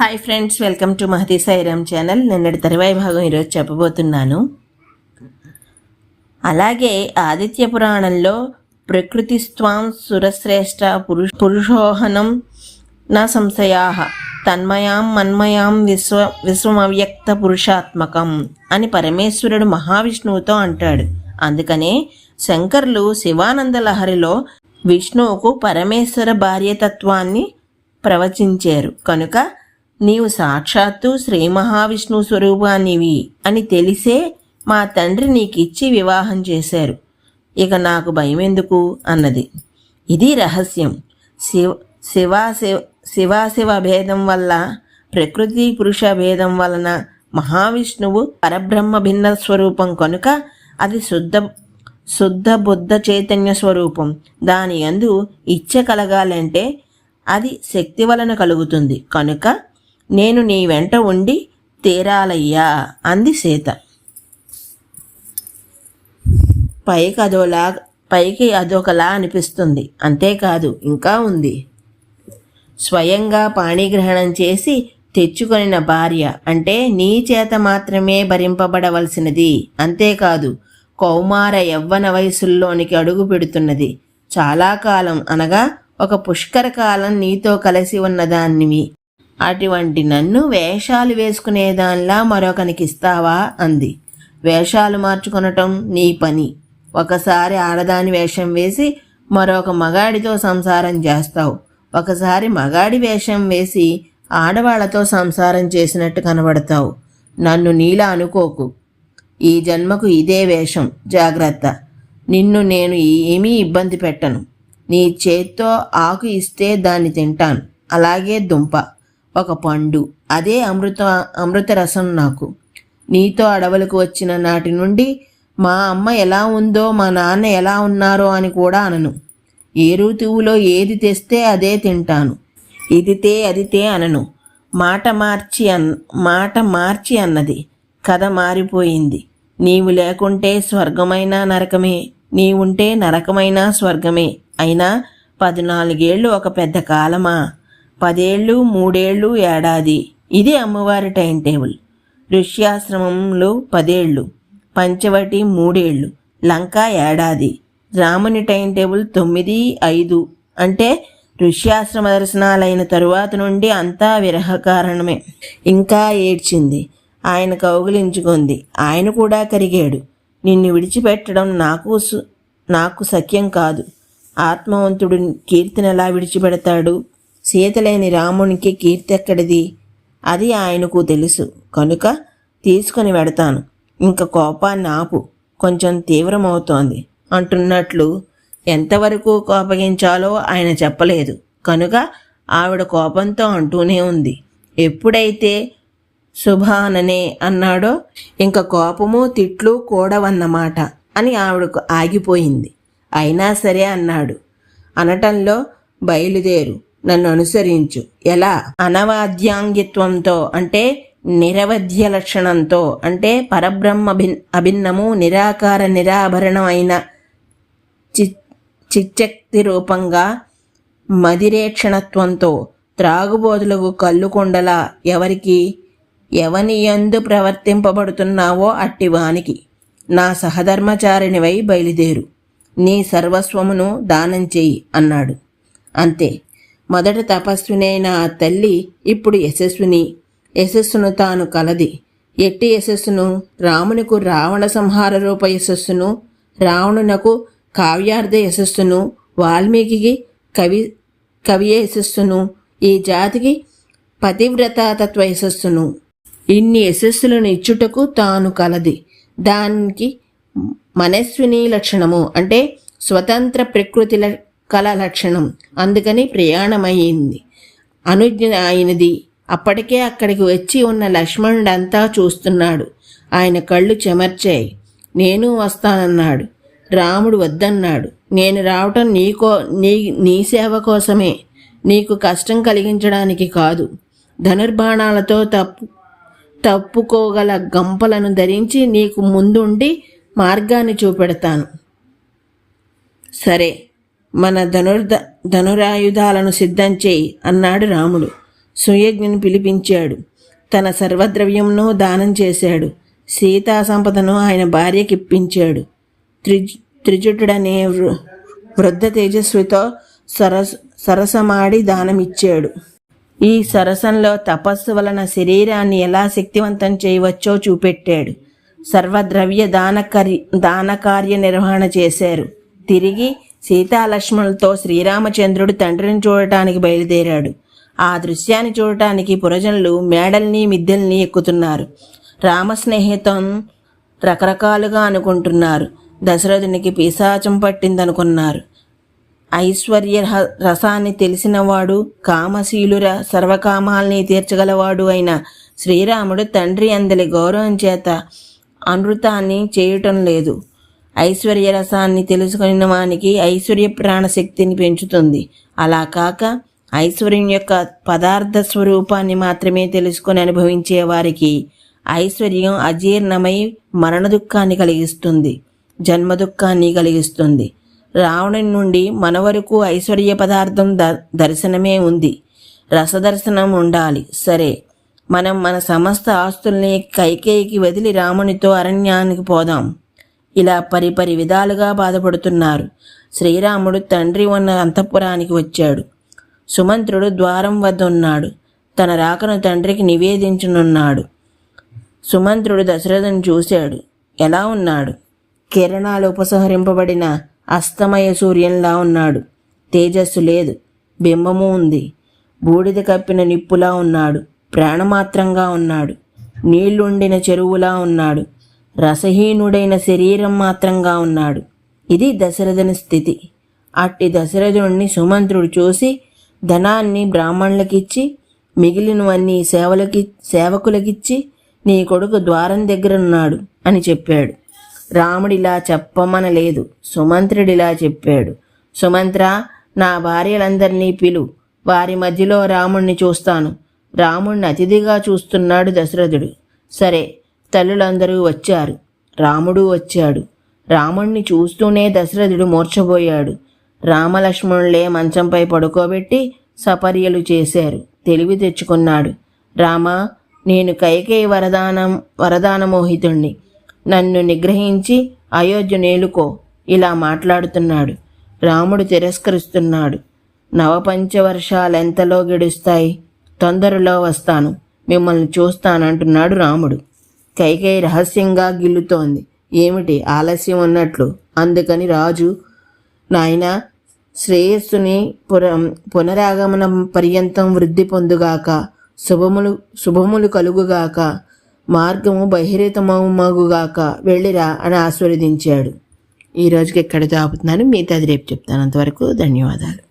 Hi friends welcome to Mahathi Sairam channel నిన్నటి తరువాయి భాగం ఈరోజు చెప్పబోతున్నాను. అలాగే ఆదిత్య పురాణంలో ప్రకృతి స్వాం సురశ్రేష్ఠ పురుష పురుషోహనం నా సంశయా తన్మయాం మన్మయాం విశ్వ విశ్వమవ్యక్త పురుషాత్మకం అని పరమేశ్వరుడు మహావిష్ణువుతో అంటాడు. అందుకనే శంకర్లు శివానంద లహరిలో విష్ణువుకు పరమేశ్వర భార్యతత్వాన్ని ప్రవచించారు. కనుక నీవు సాక్షాత్తు శ్రీ మహావిష్ణువు స్వరూపానివి అని తెలిసే మా తండ్రి నీకిచ్చి వివాహం చేశారు. ఇక నాకు భయం ఎందుకు అన్నది. ఇది రహస్యం. శివ శివాశివ శివాశివ భేదం వల్ల ప్రకృతి పురుష భేదం వలన మహావిష్ణువు పరబ్రహ్మ భిన్న స్వరూపం కనుక అది శుద్ధ శుద్ధ బుద్ధ చైతన్య స్వరూపం. దాని యందు ఇచ్చ కలగాలంటే అది శక్తి వలన కలుగుతుంది. కనుక నేను నీ వెంట ఉండి తీరాలయ్యా అంది సీత. పైకి అదోలా పైకి అదొకలా అనిపిస్తుంది. అంతేకాదు ఇంకా ఉంది. స్వయంగా పాణిగ్రహణం చేసి తెచ్చుకొనిన భార్య అంటే నీ చేత మాత్రమే భరింపబడవలసినది. అంతేకాదు కౌమార యవ్వన వయసుల్లోనికి అడుగు పెడుతున్నది. చాలా కాలం అనగా ఒక పుష్కర కాలం నీతో కలిసి ఉన్నదాన్నివి అటువంటి నన్ను వేషాలు వేసుకునేదానిలా మరొకనికిస్తావా అంది. వేషాలు మార్చుకొనటం నీ పని. ఒకసారి ఆడదాని వేషం వేసి మరొక మగాడితో సంసారం చేస్తావు. ఒకసారి మగాడి వేషం వేసి ఆడవాళ్ళతో సంసారం చేసినట్టు కనబడతావు. నన్ను నీలా అనుకోకు. ఈ జన్మకు ఇదే వేషం. జాగ్రత్త. నిన్ను నేను ఏమీ ఇబ్బంది పెట్టను. నీ చేత్తో ఆకు ఇస్తే దాన్ని తింటాను. అలాగే దుంప. ఒక పండు. అదే అమృత అమృత రసం నాకు. నీతో అడవులకు వచ్చిన నాటి నుండి మా అమ్మ ఎలా ఉందో మా నాన్న ఎలా ఉన్నారో అని కూడా అనను. ఏ ఋతువులో ఏది తెస్తే అదే తింటాను. ఇదితే అదితే అనను. మాట మార్చి అన్ మాట మార్చి అన్నది. కథ మారిపోయింది. నీవు లేకుంటే స్వర్గమైనా నరకమే. నీవుంటే నరకమైనా స్వర్గమే. అయినా పద్నాలుగేళ్ళు ఒక పెద్ద కాలమా? పదేళ్ళు మూడేళ్ళు ఏడాది. ఇది అమ్మవారి టైం టేబుల్. ఋష్యాశ్రమంలో పదేళ్ళు పంచవటి మూడేళ్ళు లంక ఏడాది. రాముని టైం టేబుల్ తొమ్మిది ఐదు. అంటే ఋష్యాశ్రమ దర్శనాలైన తరువాత నుండి అంతా విరహ కారణమే. ఇంకా ఏడ్చింది. ఆయన కౌగిలించుకుంది. ఆయన కూడా కరిగాడు. నిన్ను విడిచిపెట్టడం నాకు సు- నాకు సఖ్యం కాదు. ఆత్మవంతుడు కీర్తిని ఎలా విడిచిపెడతాడు? సీతలేని రామునికి కీర్తి ఎక్కడిది అది ఆయనకు తెలుసు. కనుక తీసుకొని వెడతాను. ఇంక కోపాన్ని ఆపు. కొంచెం తీవ్రమవుతోంది. అంటున్నట్లు ఎంతవరకు కోపగించాలో ఆయన చెప్పలేదు. కనుక ఆవిడ కోపంతో అంటూనే ఉంది. ఎప్పుడైతే శుభాననే అన్నాడో ఇంక కోపము తిట్లు కూడవన్నమాట అని ఆవిడకు ఆగిపోయింది. అయినా సరే అన్నాడు. అనటంలో బయలుదేరు. నన్ను అనుసరించు. ఎలా? అనవాద్యాంగిత్వంతో అంటే నిరవధ్య లక్షణంతో అంటే పరబ్రహ్మ భిన్ అభిన్నము నిరాకార నిరాభరణమైన చి చిచ్చక్తి రూపంగా మదిరేక్షణత్వంతో త్రాగుబోతులకు కళ్ళుకొండలా ఎవరికి ఎవని ఎందు ప్రవర్తింపబడుతున్నావో అట్టివానికి. నా సహధర్మచారినివై బయలుదేరు. నీ సర్వస్వమును దానం చెయ్యి అన్నాడు. అంతే. మొదట తపస్వినైన ఆ తల్లి ఇప్పుడు యశస్విని. యశస్సును తాను కలది. ఎట్టి యశస్సును? రామునికు రావణ సంహార రూప యశస్సును? రావణునకు కావ్యార్థ యశస్సును? వాల్మీకి కవి కవియ యశస్సును? ఈ జాతికి పతివ్రతాతత్వ యశస్సును? ఇన్ని యశస్సులను ఇచ్చుటకు తాను కలది. దానికి మనస్విని లక్షణము అంటే స్వతంత్ర ప్రకృతి కళ లక్షణం అందుకని ప్రయాణమయ్యింది. అనుజ్ఞ ఆయనది. అప్పటికే అక్కడికి వచ్చి ఉన్న లక్ష్మణుడంతా చూస్తున్నాడు. ఆయన కళ్ళు చెమర్చాయి. నేను వస్తానన్నాడు. రాముడు వద్దన్నాడు. నేను రావటం నీకో నీ నీ సేవ కోసమే. నీకు కష్టం కలిగించడానికి కాదు. ధనుర్బాణాలతో తప్పు తప్పుకోగల గంపలను ధరించి నీకు ముందుండి మార్గాన్ని చూపెడతాను. సరే. మన ధనుర్ధ ధనురాయుధాలను సిద్ధం చేయి అన్నాడు రాముడు. సుయజ్ఞను పిలిపించాడు. తన సర్వద్రవ్యంను దానం చేశాడు. సీతా సంపదను ఆయన భార్యకిప్పించాడు త్రిజ్ త్రిజుటుడనే వృ- వృద్ధ తేజస్వితో సరస్ సరసమాడి దానమిచ్చాడు. ఈ సరసంలో తపస్సు వలన శరీరాన్ని ఎలా శక్తివంతం చేయవచ్చో చూపెట్టాడు. సర్వద్రవ్య దాన కార్య నిర్వహణ చేశారు. తిరిగి సీతాలక్ష్మణులతో శ్రీరామచంద్రుడు తండ్రిని చూడటానికి బయలుదేరాడు. ఆ దృశ్యాన్ని చూడటానికి పురజనులు మేడల్ని మిద్దెల్ని ఎక్కుతున్నారు. రామ స్నేహితం రకరకాలుగా అనుకుంటున్నారు. దశరథునికి పిశాచం పట్టిందనుకున్నారు. ఐశ్వర్య రసాన్ని తెలిసినవాడు కామశీలుర సర్వకామాల్ని తీర్చగలవాడు అయిన శ్రీరాముడు తండ్రి అందలి గౌరవం చేత అనృతాన్ని చేయటం లేదు. ఐశ్వర్య రసాన్ని తెలుసుకున్న వానికి ఐశ్వర్య ప్రాణశక్తిని పెంచుతుంది. అలా కాక ఐశ్వర్యం యొక్క పదార్థ స్వరూపాన్ని మాత్రమే తెలుసుకొని అనుభవించే వారికి ఐశ్వర్యం అజీర్ణమై మరణ దుఃఖాన్ని కలిగిస్తుంది. జన్మ దుఃఖాన్ని కలిగిస్తుంది. రావణుని నుండి మన వరకు ఐశ్వర్య పదార్థం ద దర్శనమే ఉంది. రసదర్శనం ఉండాలి. సరే మనం మన సమస్త ఆస్తుల్ని కైకేయికి వదిలి రామునితో అరణ్యానికి పోదాం. ఇలా పరిపరి విధాలుగా బాధపడుతున్నారు. శ్రీరాముడు తండ్రి ఉన్న అంతఃపురానికి వచ్చాడు. సుమంత్రుడు ద్వారం వద్ద ఉన్నాడు తన రాకను తండ్రికి నివేదించనున్నాడు. సుమంత్రుడు దశరథను చూశాడు. ఎలా ఉన్నాడు? కిరణాలు ఉపసంహరింపబడిన అస్తమయ సూర్యంలా ఉన్నాడు. తేజస్సు లేదు. బింబము ఉంది. బూడిద కప్పిన నిప్పులా ఉన్నాడు. ప్రాణమాత్రంగా ఉన్నాడు. నీళ్ళుండిన చెరువులా ఉన్నాడు. రసహీనుడైన శరీరం మాత్రంగా ఉన్నాడు. ఇది దశరథుని స్థితి. అట్టి దశరథుణ్ణి సుమంత్రుడు చూసి ధనాన్ని బ్రాహ్మణులకిచ్చి మిగిలినవన్నీ సేవలకి సేవకులకిచ్చి నీ కొడుకు ద్వారం దగ్గర ఉన్నాడు అని చెప్పాడు. రాముడిలా చెప్పమనలేదు. సుమంత్రుడిలా చెప్పాడు. సుమంత్ర నా భార్యలందరినీ పిలు. వారి మధ్యలో రాముణ్ణి చూస్తాను. రాముణ్ణి అతిథిగా చూస్తున్నాడు దశరథుడు. సరే తల్లులందరూ వచ్చారు. రాముడు వచ్చాడు. రాముణ్ణి చూస్తూనే దశరథుడు మూర్చబోయాడు రామలక్ష్మణులే మంచంపై పడుకోబెట్టి సపర్యలు చేశారు. తెలివి తెచ్చుకున్నాడు. రామా నేను కైకేయి వరదానం వరదానమోహితుణ్ణి నన్ను నిగ్రహించి అయోధ్య నేలుకో ఇలా మాట్లాడుతున్నాడు. రాముడు తిరస్కరిస్తున్నాడు. నవపంచవర్షాలెంతలో గడుస్తాయి? తొందరలో వస్తాను. మిమ్మల్ని చూస్తానంటున్నాడు రాముడు. కైకై రహస్యంగా గిల్లుతోంది. ఏమిటి ఆలస్యం ఉన్నట్లు అందుకని రాజు నాయన శ్రేయస్సుని పుర పునరాగమనం పర్యంతం వృద్ధి పొందుగాక శుభములు శుభములు కలుగుగాక మార్గము బహిరితమగుగాక వెళ్ళిరా అని ఆశీర్వదించాడు. ఈ రోజుకి ఎక్కడ ఆపుతున్నాను మిగతాది రేపు చెప్తాను. అంతవరకు ధన్యవాదాలు.